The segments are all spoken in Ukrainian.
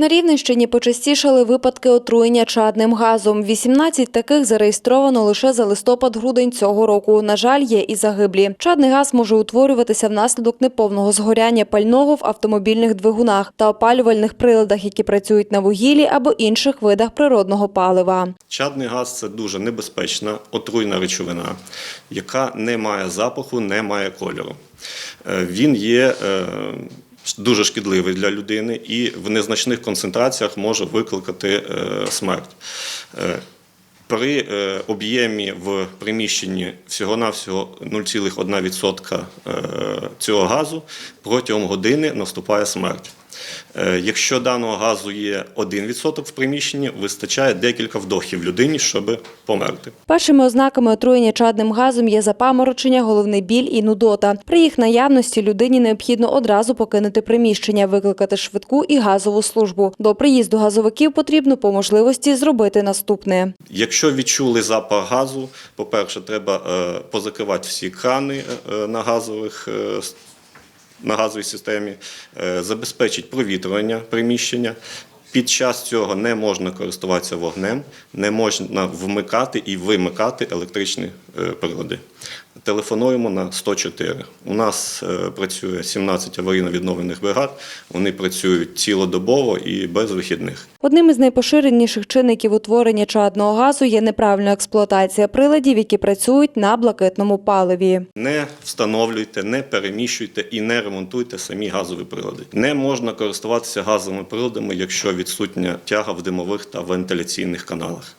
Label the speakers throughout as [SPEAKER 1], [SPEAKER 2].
[SPEAKER 1] На Рівненщині почастішали випадки отруєння чадним газом. 18 таких зареєстровано лише за листопад-грудень цього року. На жаль, є і загиблі. Чадний газ може утворюватися внаслідок неповного згоряння пального в автомобільних двигунах та опалювальних приладах, які працюють на вугіллі або інших видах природного палива.
[SPEAKER 2] Чадний газ це дуже небезпечна отруйна речовина, яка не має запаху, не має кольору. Е, Він є е, дуже шкідливий для людини і в незначних концентраціях може викликати е, смерть. Е, При е, об'ємі в приміщенні всього-навсього 0,1% е, цього газу протягом години наступає смерть. Е, Якщо даного газу є 1% в приміщенні, вистачає декілька вдохів людині, щоб померти.
[SPEAKER 1] Першими ознаками отруєння чадним газом є запаморочення, головний біль і нудота. При їх наявності людині необхідно одразу покинути приміщення, викликати швидку і газову службу. До приїзду газовиків потрібно по можливості зробити наступне.
[SPEAKER 2] Якщо відчули запах газу, по-перше, треба е, позакривати всі крани е, на газових. На газовій системі е, забезпечить провітрювання приміщення. Під час цього не можна користуватися вогнем, не можна вмикати і вимикати електричні е, прилади. Телефонуємо на 104. У нас е, працює 17 аварійно-відновлених бригад. Вони працюють цілодобово і без вихідних.
[SPEAKER 1] Одним із найпоширеніших чинників утворення чадного газу є неправильна експлуатація приладів, які працюють на блакитному паливі.
[SPEAKER 2] Не встановлюйте, не переміщуйте і не ремонтуйте самі газові прилади. Не можна користуватися газовими приладами, якщо відсутня тяга в димових та вентиляційних каналах.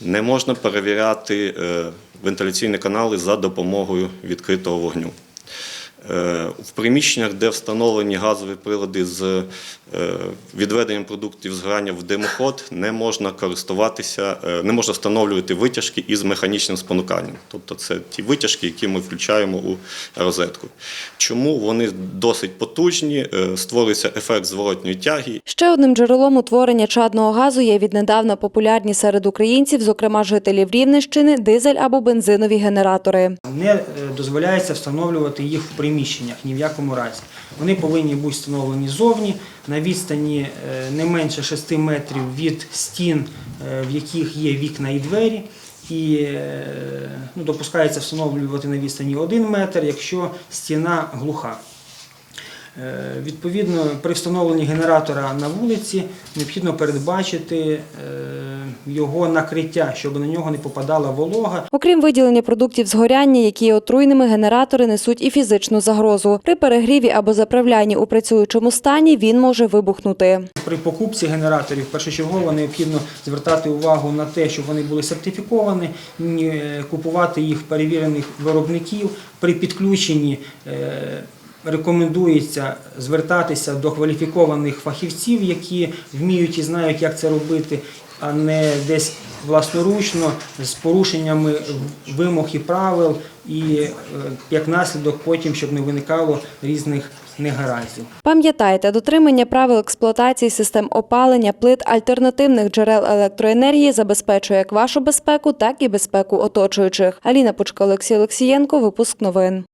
[SPEAKER 2] Не можна перевіряти е, вентиляційні канали за допомогою відкритого вогню. Е, В приміщеннях, де встановлені газові прилади з е, відведенням продуктів згорання в димоход, не можна користуватися, е, не можна встановлювати витяжки із механічним спонуканням. Тобто це ті витяжки, які ми включаємо у розетку. Чому вони досить потужні, створюється ефект зворотньої тяги,
[SPEAKER 1] Ще одним джерелом утворення чадного газу є віднедавна популярні серед українців, зокрема жителів Рівненщини, дизель або бензинові генератори.
[SPEAKER 3] Не дозволяється встановлювати їх в приміщеннях ні в якому разі. Вони повинні бути встановлені зовні на відстані е, не менше 6 метрів від стін, е, в яких є вікна і двері. І е, ну, допускається встановлювати на відстані 1 метр, якщо стіна глуха. Відповідно, при встановленні генератора на вулиці необхідно передбачити його накриття, щоб на нього не попадала волога
[SPEAKER 1] Окрім виділення продуктів згоряння, які є отруйними, генератори несуть і фізичну загрозу. При перегріві або заправлянні у працюючому стані він може вибухнути.
[SPEAKER 3] При покупці генераторів першочергово необхідно звертати увагу на те, щоб вони були сертифіковані, ні, е, купувати їх перевірених виробників. При підключенні е, рекомендується звертатися до кваліфікованих фахівців, які вміють і знають, як це робити, а не десь власноручно з порушеннями вимог і правил, і е, як наслідок потім, щоб не виникало різних негараздів.
[SPEAKER 1] Пам'ятайте, дотримання правил експлуатації систем опалення, плит, альтернативних джерел електроенергії забезпечує як вашу безпеку, так і безпеку оточуючих. Аліна Пучка, Олексій Олексієнко, випуск новин.